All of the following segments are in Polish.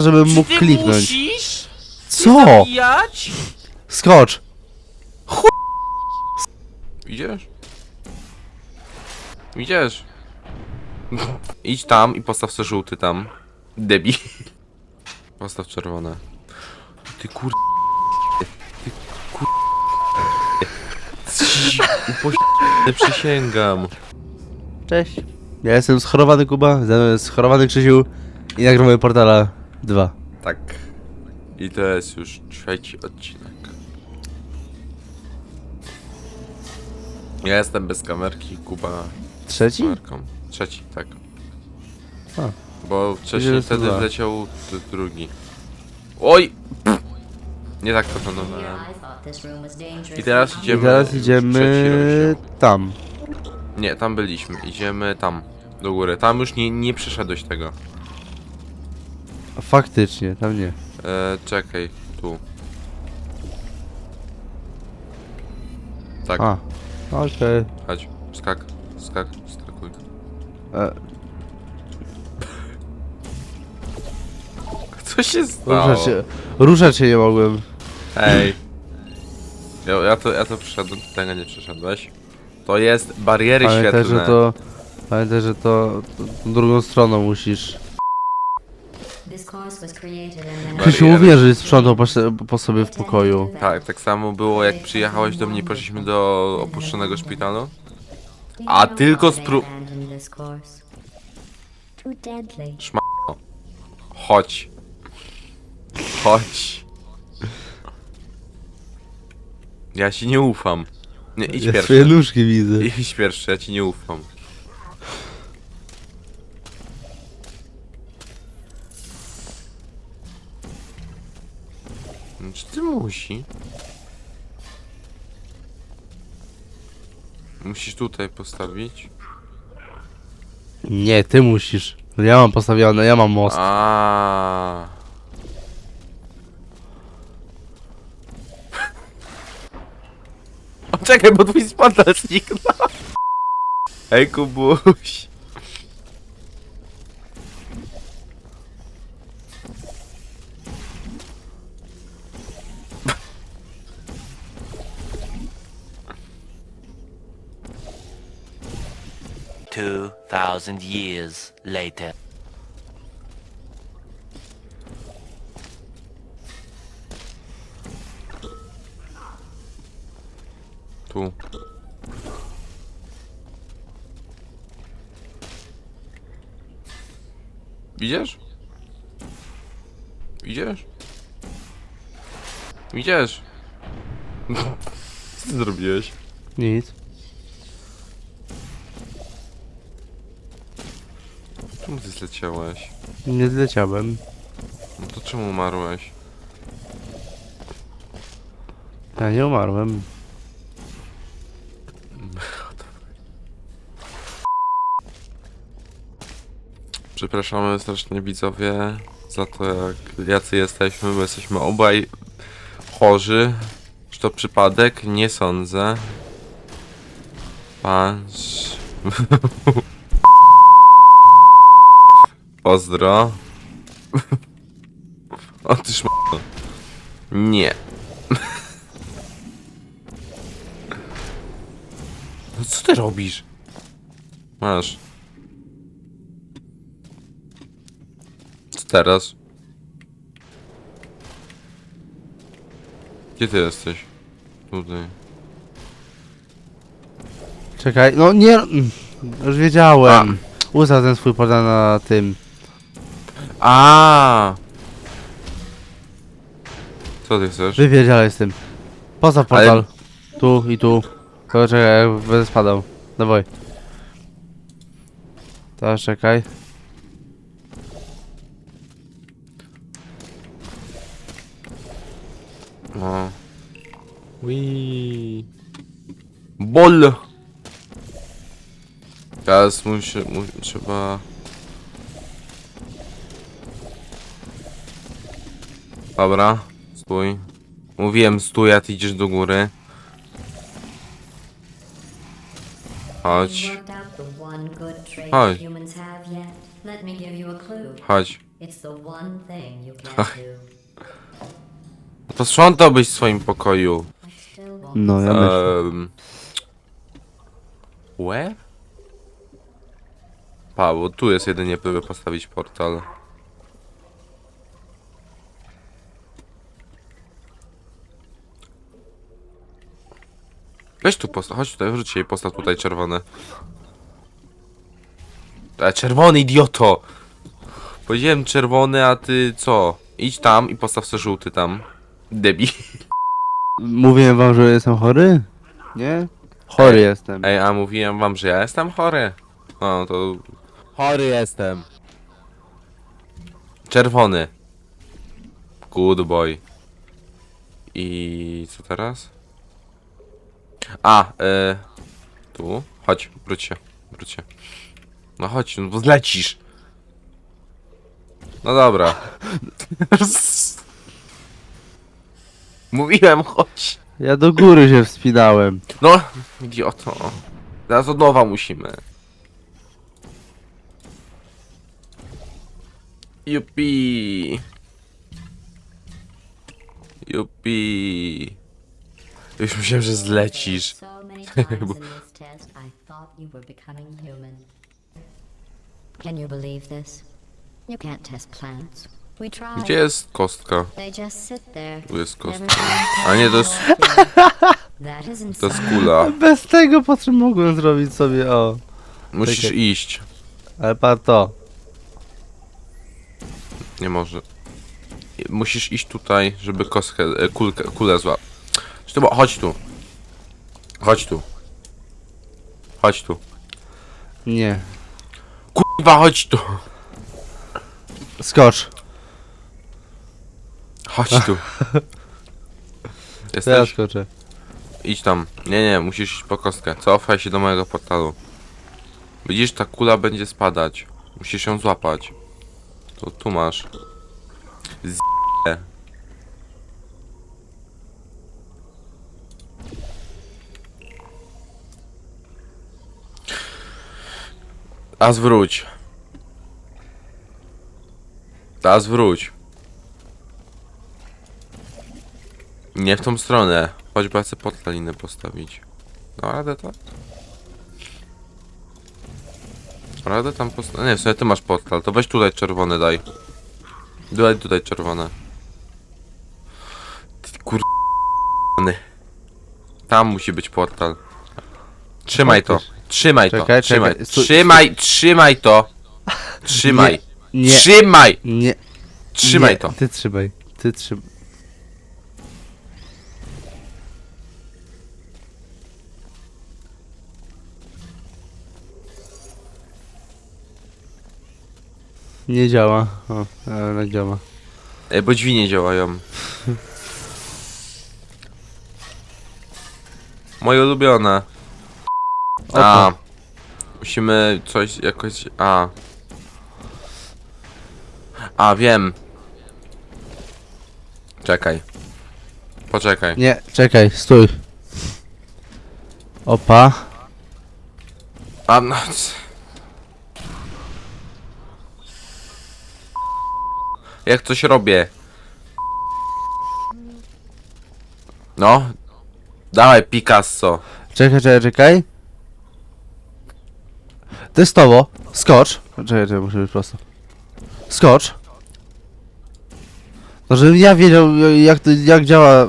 żebym Czy mógł ty kliknąć. musisz Co? zabijać? Skocz! Idziesz? Idziesz? Idź tam i postaw sobie żółty tam. Debi. Postaw czerwone. Ty kur... Ty kur... Upoś... Przysięgam. Cześć. Ja jestem schorowany Kuba, ze mną jest schorowany Krzysiu i nagramy Portala 2. Tak. I to jest już trzeci odcinek. Ja jestem bez kamerki, Kuba z Trzeci? kamerką. Trzeci, tak. A. Bo wcześniej wtedy dwa. wleciał d- drugi. Oj! Nie tak to planowałem. I teraz I idziemy. teraz idziemy trzeci rozdział. tam. Nie, tam byliśmy. Idziemy tam. Do góry. Tam już nie, nie przeszedłeś tego. Faktycznie, tam nie. E, czekaj, tu. Tak, A, okej. chodź. Skak, skak, skakuj. E, Co się stało? Ruszać się, ruszać się nie mogłem. Ej. Ja, ja, to, ja to przeszedłem, ty tego nie przeszedłeś. To jest bariery Pamiętaj, świetlne. że to... Pamiętaj, że to, to tą drugą stroną musisz. Krzysiu mówię, że sprzątał po, se- po sobie w pokoju. Tak, tak samo było jak przyjechałeś do mnie i poszliśmy do opuszczonego szpitalu. A tylko spró- Chodź. Chodź. Ja ci nie ufam. Nie, idź Ja pierwszy. swoje nóżki widzę. Idź pierwszy, ja ci nie ufam. Czy ty musi? Musisz tutaj postawić. Nie, ty musisz. Ja mam postawione, ja mam most. A. O, czekaj, bo twój spadal zniknął. Ej, Kubuś. Thousand years later. Tu. Idziesz? Idziesz? Idziesz? Co ty zrobiłeś? Nic. Czemu ty zleciałeś? Nie zleciałem. No to czemu umarłeś? Ja nie umarłem. Przepraszamy strasznie widzowie za to jak jacy jesteśmy, bo jesteśmy obaj chorzy. Czy to przypadek? Nie sądzę. Patrz. Pozdro. O ty szmato. Nie. No co ty robisz? Masz. Co teraz? Gdzie ty jesteś? Tutaj. Czekaj, no nie... mm, Już wiedziałem. Ustaw ten swój portal na tym. A. Co ty chcesz? Wywiedziałeś z tym. Ale- portal. Tu i tu. Tylko czekaj, jak będę spadał. Dawaj. Teraz czekaj. No. Wii. Bol. Teraz musi, mu, trzeba... Dobra, stój. Mówiłem stój, a ty idziesz do góry. Chodź, Chodź. Chodź. Do. To sprzątałbyś w swoim pokoju. No, ja myślę. Um, where? Paweł, tu jest jedynie, żeby postawić portal. Weź tu postaw, chodź tutaj, wrzuć i postaw tutaj czerwone. E, czerwony, idioto! Powiedziałem czerwony, a ty co? Idź tam i postaw sobie żółty tam. Debi. Mówiłem wam, że jestem chory? Nie? Chory jestem. Ej, a mówiłem wam, że ja jestem chory. No to Chory jestem. czerwony. Good boy. I co teraz? A, e, tu. Chodź, wróć się, wróć się. No chodź, no bo zlecisz. No dobra. Mówiłem, chodź. Ja do góry się wspinałem. No, idioto. Teraz od nowa musimy. Jupi. Jupi. Już myślałem, że zlecisz. So many times in this test, I thought you were becoming human. Can you believe this? You can't test plants. We tried. Gdzie jest kostka? They just sit there. Tu jest kostka. A nie, to jest, That to jest kula. Bez tego po czym mogłem zrobić sobie, o. Musisz Czekaj. iść. Ale pan to. Nie może. Musisz iść tutaj, żeby kostkę, e, kulkę, kulę zła. Sztybo, chodź tu. Chodź tu. Chodź tu. Nie. Kurwa, chodź tu. Skocz. Chodź tu. To ja Jesteś? skoczę. Idź tam. Nie, nie, musisz iść po kostkę. Cofaj się do mojego portalu. Widzisz, ta kula będzie spadać. Musisz ją złapać. To tu masz. Z... A zwróć. A zwróć. Nie w tą stronę. Choćby chcę portalinę postawić. No radę to? Radę tam postawić? Nie, w sumie ty masz portal, to weź tutaj czerwone daj. Daj tutaj czerwone. Kur... Tam musi być portal. Trzymaj to. Trzymaj to. Czekaj, Trzymaj. czekaj, stój- Trzymaj, trzymaj to. Trzymaj. Nie. Trzymaj. Nie. Trzymaj nie. to. Ty trzymaj. Ty trzymaj. Nie działa. O, ale działa. Ej, bo drzwi nie działają. Moje ulubione. A. Musimy coś jakoś. A. A, wiem. Czekaj. Poczekaj. Nie, czekaj, stój. Opa. A, no. c- Jak coś robię. No. Dawaj, Picasso. Czekaj, czekaj, czekaj. Testowo. Skocz. Czekaj, czekaj, muszę być prosto. Skocz. No, żebym ja wiedział, jak, to, jak działa.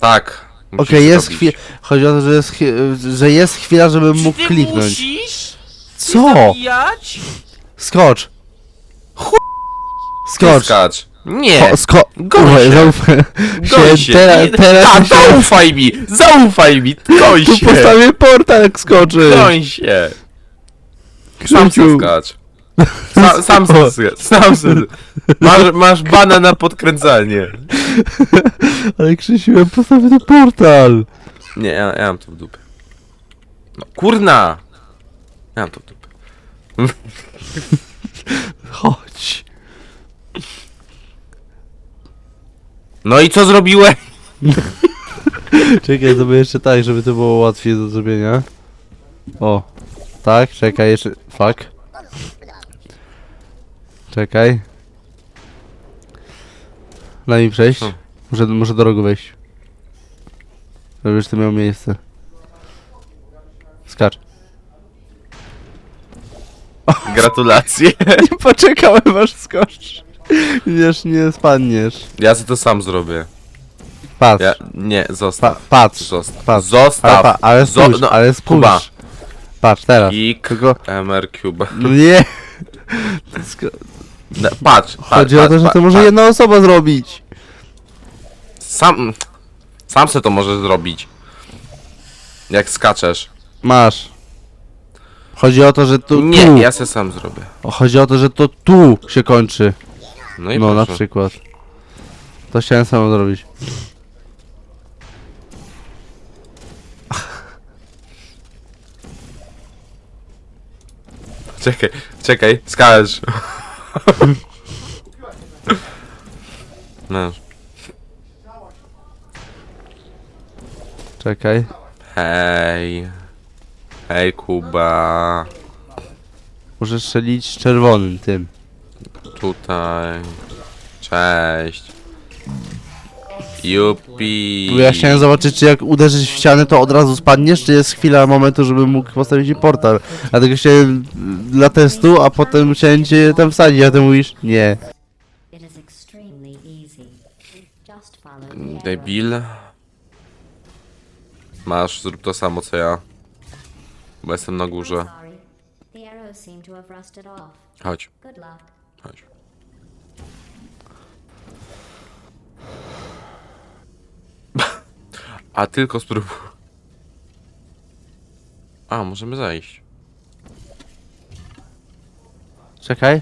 Tak. Okej, musisz jest zrobić. chwila. Chodzi o to, że jest, chwi- że jest chwila, żebym mógł kliknąć. musisz Co? zabijać? Skocz. Chuj. Skocz. Skacz. Nie. O, sko Kurwa, się. zaufaj Goń się. Teraz, Nie- teraz Ta, mi się... zaufaj mi. Zaufaj mi. Goń Tu się. postawię portal, jak skoczy. Goń się. Sam se Krzysiu. skacz. Sa, sam se skacz. Sam se. Masz, masz bana na podkręcanie. Ale Krzysiu, ja postawię ten portal. Nie, ja, ja mam to w dupie. No kurna! Ja mam to w dupie. Chodź. No i co zrobiłeś? Czekaj, zrobię jeszcze tak, żeby to było łatwiej do zrobienia. O, tak, czekaj, jeszcze, fuck. Czekaj. Daj mi przejść. Hmm. Muszę, muszę do rogu wejść. Żebyś ty miał miejsce. Skacz. Gratulacje. Nie poczekałem aż skocz. Wiesz, nie spadniesz. Ja sobie to sam zrobię. Patrz. Ja, nie, Pa, zostaw. patrz. Zostaw. Patrz. Zostaw. Ale, pa, ale Zo- spójrz, no, ale spójrz. Kuba. Patrz, teraz. Kik. Tylko, MR Cube. no nie. To No, Patrz, patrz, Chodzi o patrz, to, że patrz, to może patrz. jedna osoba zrobić. Sam, sam se to możesz zrobić. Jak skaczesz. Masz. Chodzi o to, że tu. Nie, ja se sam zrobię. Chodzi o to, że to tu się kończy. No i No, na proszę. przykład. To chciałem sam zrobić. Czekaj, czekaj, skacz. No, Czekaj. hej. Hej, Kuba. Muszę strzelić czerwonym tym. Tutaj. Cześć. Jupi. Tu ja chciałem zobaczyć, czy jak uderzysz w ścianę, to od razu spadniesz, czy jest chwila momentu, żebym mógł postawić ci portal. Dlatego chciałem y, dla testu, a potem chciałem cię tam wsadzić, a ty mówisz nie. It is extremely easy. Just follow the arrow. Debil. Masz, zrób to samo co ja. Bo jestem na górze. Sorry. The arrows seem to have rusted off. Chodź, Good luck. chodź. A tylko spróbuj. A, możemy zajść. Czekaj.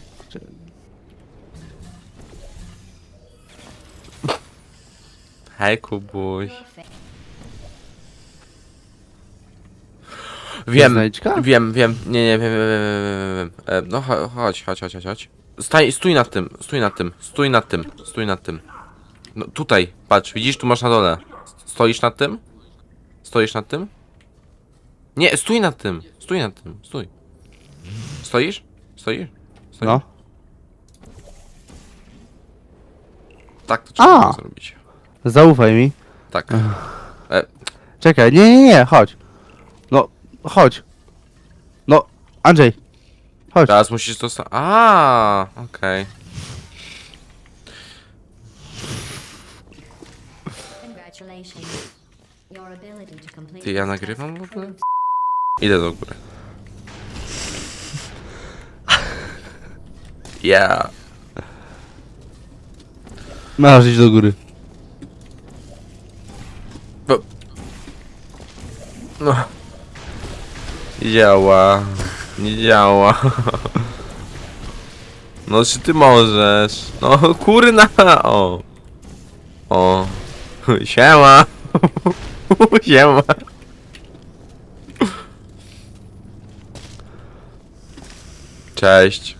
Hej, Kubuś. Wiem, Znajdźka? wiem, wiem, nie, nie, wiem, wiem, wiem, wiem, wiem. E, No cho- chodź, chodź, chodź, chodź, chodź. Staj, stój nad tym, stój nad tym, stój nad tym, stój nad tym. No tutaj, patrz, widzisz, tu masz na dole. Stoisz nad tym? Stoisz nad tym? Nie, stój nad tym, stój nad tym, stój. Stoisz? Stoisz? Stoisz? No. Tak to trzeba A. zrobić. Zaufaj mi. Tak. Czekaj, nie, nie, nie, chodź. No, chodź. No, Andrzej. Chodź. Teraz musisz to... sta- A, okej. Ty, ja nagrywam w ogóle? Idę do góry. Yeah. Masz iść do góry. No. Nie działa. Nie działa. No czy ty możesz? No kurna. O. O. Siema. Siema. Cześć.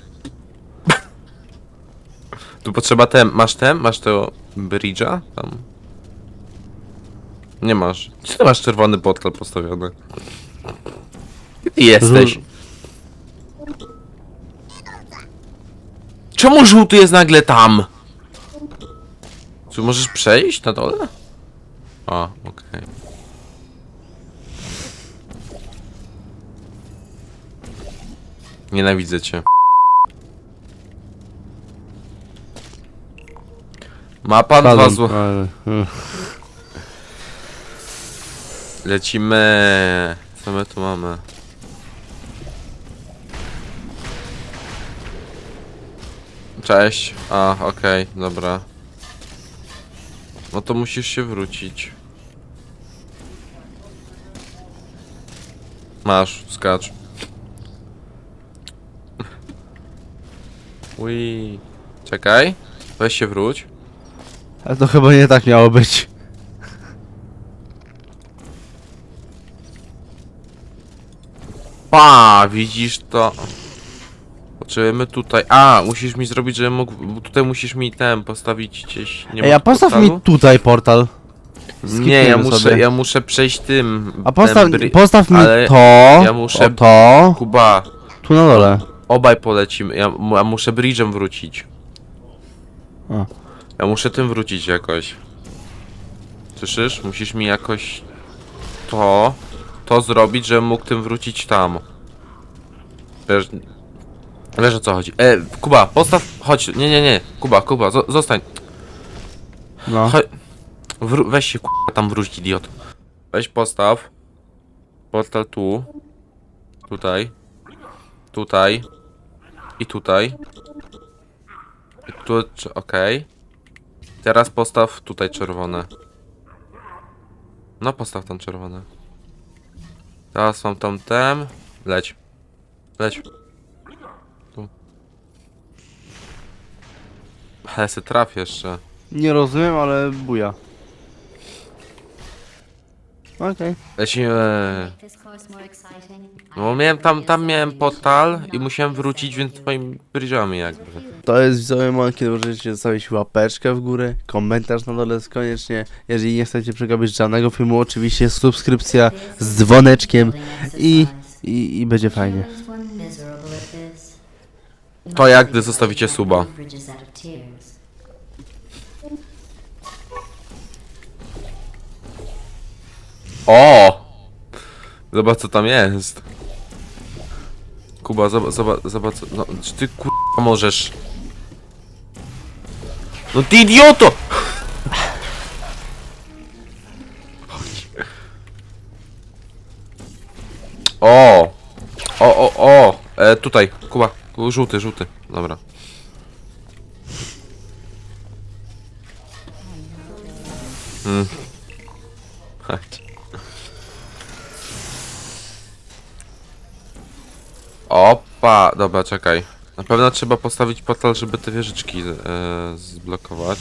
Tu potrzeba tem. Masz tem? Masz tego bridge'a? Tam. Nie masz. Czy ty masz czerwony portal postawiony? Gdzie ty jesteś? Żół- Czemu żółty jest nagle tam? Czy możesz przejść na dole? A, okej. Nienawidzę cię. Ma pan dwa zło... ale- mm. Lecimy. Co my tu mamy? Cześć. A, okej, dobra. No to musisz się wrócić. Masz, skacz. Ui. Czekaj. Weź się wróć. Ale to chyba nie tak miało być. Pa, widzisz to? Potrzebujemy tutaj. A, musisz mi zrobić, żebym mógł. bo Tutaj musisz mi ten postawić gdzieś. Nie Ej, a postaw portalu? mi tutaj portal. Nie, ja muszę, sobie. ja muszę przejść tym. A postaw, ten bry- postaw mi ale to, ja muszę- o to, Kuba, tu na dole. Obaj polecimy. Ja, ja muszę bridge'em wrócić. A. Ja muszę tym wrócić jakoś. Słyszysz? Musisz mi jakoś to, to zrobić, żebym mógł tym wrócić tam. Wiesz, wiesz o co chodzi. E, Kuba, postaw, chodź, nie, nie, nie, Kuba, Kuba, zo, zostań. No. Wró- weź się k***a tam wróć, idiot. Weź postaw. Portal tu. Tutaj. Tutaj. I tutaj. I tu, okej. Teraz postaw tutaj czerwone. No postaw tam czerwone. Teraz mam tam tem. Leć. Leć. Tu. Ale se traf jeszcze. Nie rozumiem, ale buja. Okej. Lecimy. No miałem tam, tam miałem portal i musiałem wrócić, więc twoimi bridge'ami jakby. To jest widzowie moment, kiedy możecie zostawić łapeczkę w górę, komentarz na dole jest koniecznie. Jeżeli nie chcecie przegapić żadnego filmu, oczywiście subskrypcja z dzwoneczkiem i, i, i będzie fajnie. To jak gdy zostawicie suba. O! Zobacz co tam jest. Kuba, zobacz, zobacz, zobacz, no, czy ty kur... możesz? No ty idioto! O! O, o, o! E, tutaj, Kuba, Ku- żółty, żółty, dobra. Hmm. Chodź. Opa, dobra, czekaj. Na pewno trzeba postawić portal, żeby te wieżyczki e, zblokować.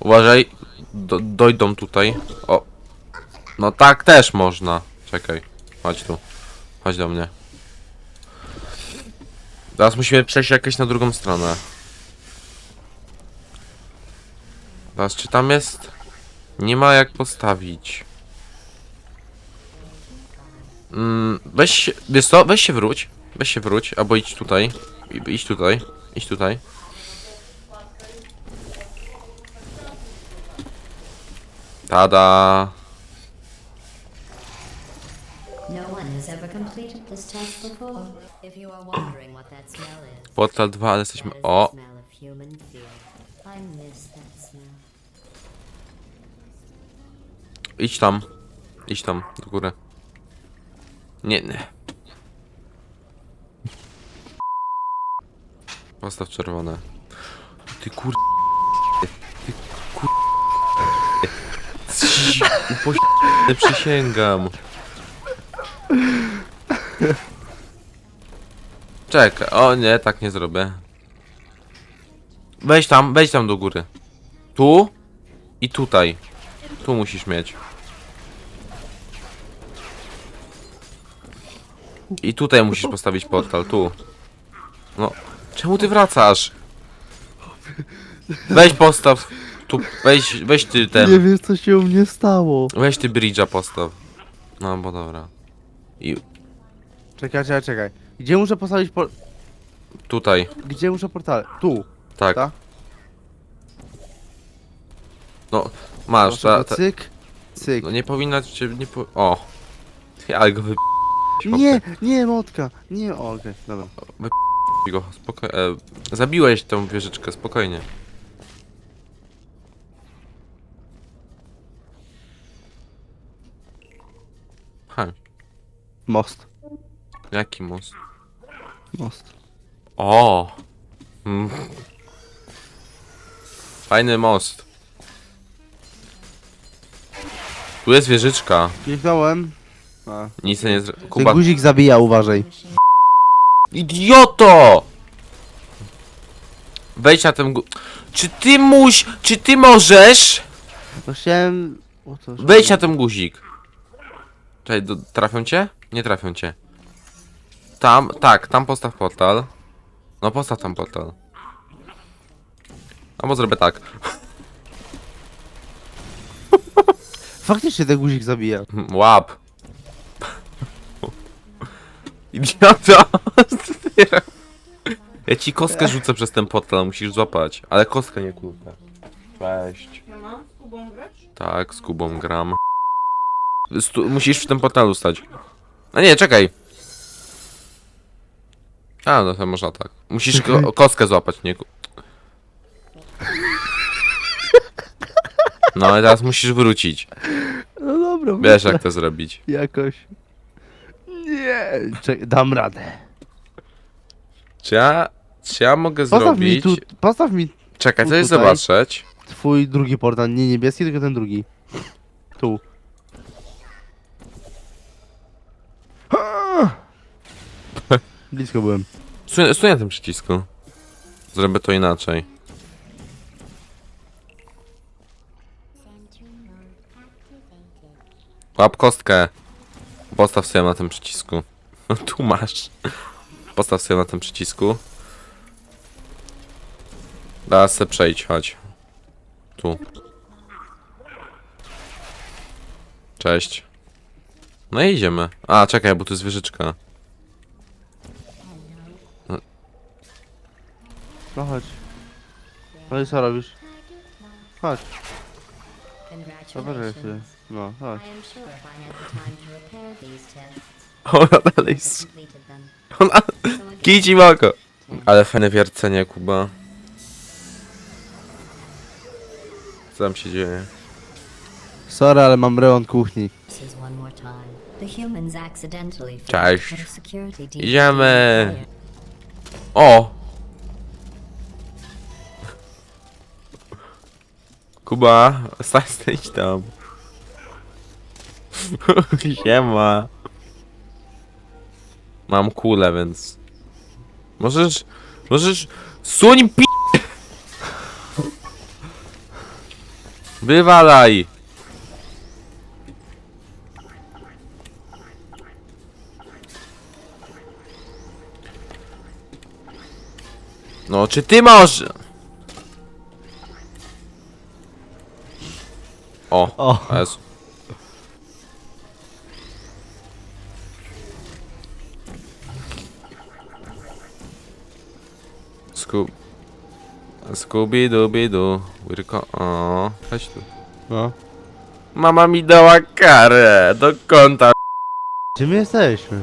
Uważaj, do, dojdą tutaj. O. No tak też można. Czekaj, chodź tu. Chodź do mnie. Teraz musimy przejść jakieś na drugą stronę. Teraz czy tam jest? Nie ma jak postawić. Mm, weź się, wiesz co, weź się wróć. Weź się wróć, albo idź tutaj. I- Idź tutaj, idź tutaj. Tada! No one has ever completed this task before. If you are wondering what that smell is, Portal 2, ale jesteśmy... that is the O! smell of human fear. I miss that smell. Idź tam. Idź tam, do góry. Nie, nie. Postaw czerwone. Ty kur... Ty kur... Upoś... przysięgam. Czekaj, o nie, tak nie zrobię. Wejdź tam, wejdź tam do góry. Tu i tutaj. Tu musisz mieć. I tutaj musisz postawić portal, tu. No, czemu ty wracasz? Weź postaw. Tu, weź, weź ty Nie ten. wiesz co się u mnie stało. Weź ty bridge'a postaw. No, bo dobra. I Czekaj, czekaj, czekaj. Gdzie muszę postawić por... tutaj, Gdzie muszę portal? Tu. tak. Tak? No, masz, Proszę, ta, ta, Cyk. Cyk. no nie powinna cię, nie po... O. Ja go wy... Nie, nie, motka. Nie, o, okej, dobra. go, spokojnie. E, zabiłeś tą wieżyczkę, spokojnie. Ha, Most. jaki most? Most. O! Mm. Fajny most. Tu jest wieżyczka. Kliknąłem. A. Nic nie. Ten Kuba... guzik zabija, uważaj. Idioto! Wejdź na ten gu... Czy ty muś... Czy ty możesz... No chciałem... O, to już- Wejdź na ten guzik. Czekaj, do... trafią cię? Nie trafią cię. Tam, tak, tam postaw portal. No postaw tam portal. Albo zrobię tak. Faktycznie ten guzik zabija. Łap. Idiota. Ja ci kostkę rzucę przez ten portal, musisz złapać. Ale kostkę nie kulkę. Cześć. Siema, z Kubą grać? Tak, z Kubą gram. Stu musisz w tym portalu stać. A nie, czekaj. A, no to można tak. Musisz ko kostkę złapać, nie ku... No i teraz musisz wrócić. No dobra, Wiesz jak to zrobić. Jakoś. Nie, czek, dam radę. Czy ja... Czy ja mogę Postaw mi zrobić... tu, postaw mi Czekaj, tu coś tutaj. zobaczyć. twój drugi portal, nie niebieski, tylko ten drugi. Tu. Blisko byłem. Stój, stój na tym przycisku. Zrobię to inaczej. Łap kostkę. Postaw sobie na tym przycisku. tu masz. Postaw sobie na tym przycisku. Teraz se przejdź, chodź. Tu. Cześć. No i idziemy. A, czekaj, bo tu jest wieżyczka. No chodź. No i co robisz? Chodź, zobaczę sobie. No, chodź. I am sure if I had the time to repair these tests, Ona dalej I s- completed them. Ona... So again, Kij ci w oko. Ale fajne wiercenie, Kuba. Co tam się dzieje? Sorry, ale mam remont kuchni. this is one more time. The humans accidentally Cześć. a security Idziemy. O! Kuba, stań, stań tam. Siema. Mam kulę, więc... Możesz... Możesz... Suń pi... Wywalaj! No, czy ty masz... O, O. Jezu. Scoob... Scooby-Dooby-Doo. Wirko... O, chodź tu. No. Mama mi dała karę do konta. Gdzie my jesteśmy?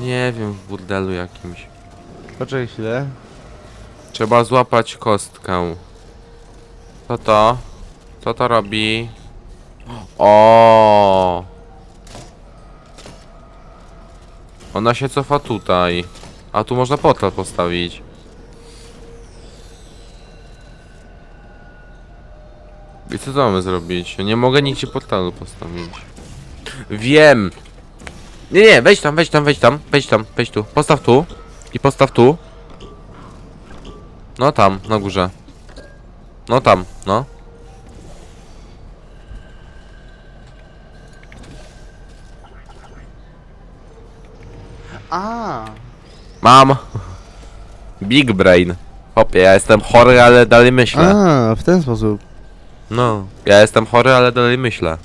Nie wiem, w burdelu jakimś. Poczekaj chwilę. Trzeba złapać kostkę. Co to? Co to robi? O! Ona się cofa tutaj. A tu można portal postawić. I co to mamy zrobić? Ja nie mogę nigdzie portalu postawić. Wiem! Nie, nie, wejdź tam, wejdź tam, wejdź tam, wejdź tam, wejdź tu. Postaw tu. I postaw tu. No tam, na górze. No tam, no. A. Mam. Big brain. Hopie, ja jestem chory, ale dalej myślę. A, w ten sposób. No, ja jestem chory, ale dalej myślę.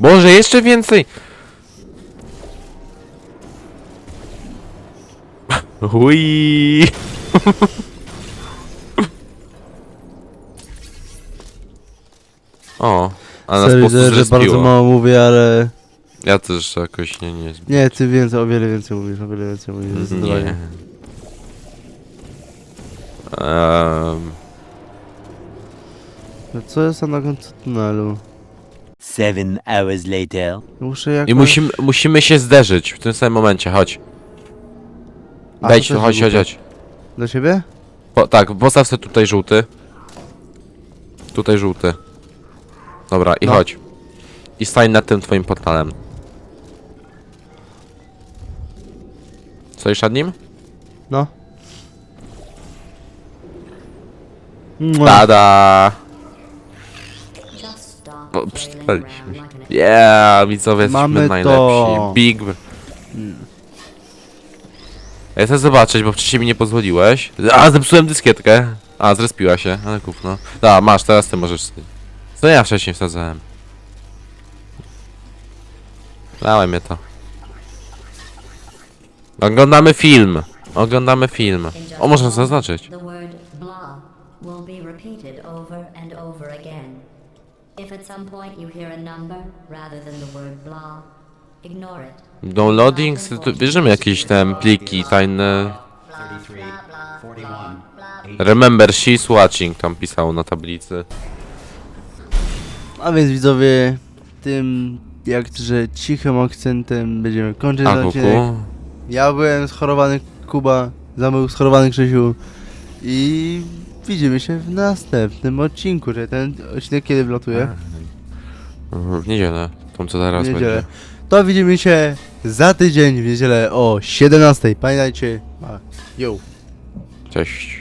Boże, jeszcze więcej! Hui! o, a nas po Sorry, prostu że, że bardzo mało mówię, ale... Ja też jakoś nie, nie zbyt. Nie, ty więcej, o wiele więcej mówisz, o wiele więcej mówisz, Nie. zdecydowanie. Um, No Co jest na końcu tunelu? Seven hours later. Muszę jakoś... I musimy, musimy się zderzyć w tym samym momencie, chodź. A, Wejdź to tu, też chodź, chodź, chodź. Do siebie? Po, tak, postaw sobie tutaj żółty. Tutaj żółty. Dobra, i No. chodź. I stań nad tym twoim portalem. Stoisz nad nim? No. Mua. Tada! Around like an Yeah, widzowie, jesteśmy Mamy najlepsi. to. Big. br- Ja chcę zobaczyć, bo wcześniej mi nie pozwoliłeś. A, zepsułem dyskietkę. A, zrespiła się, ale gówno. Da, masz, teraz ty możesz. Co ja wcześniej wsadzałem? Dałem mnie to. Oglądamy film. Oglądamy film. O, można zaznaczyć. If at some point you hear a number rather than the word blah, ignore it. Downloading, bierzemy jakieś tam pliki tajne. 33, 41, Remember, she's watching, tam pisało na tablicy. A więc widzowie, tym jakże cichym akcentem będziemy kończyć A ten odcinek. kuku. Ja byłem schorowany Kuba, za był schorowany Krzysiu i widzimy się w następnym odcinku, że ten odcinek kiedy wlatuje? Mhm, W niedzielę, tą co zaraz W niedzielę. będzie. To widzimy się za tydzień w niedzielę o 17. Pamiętajcie, a, yo. Cześć.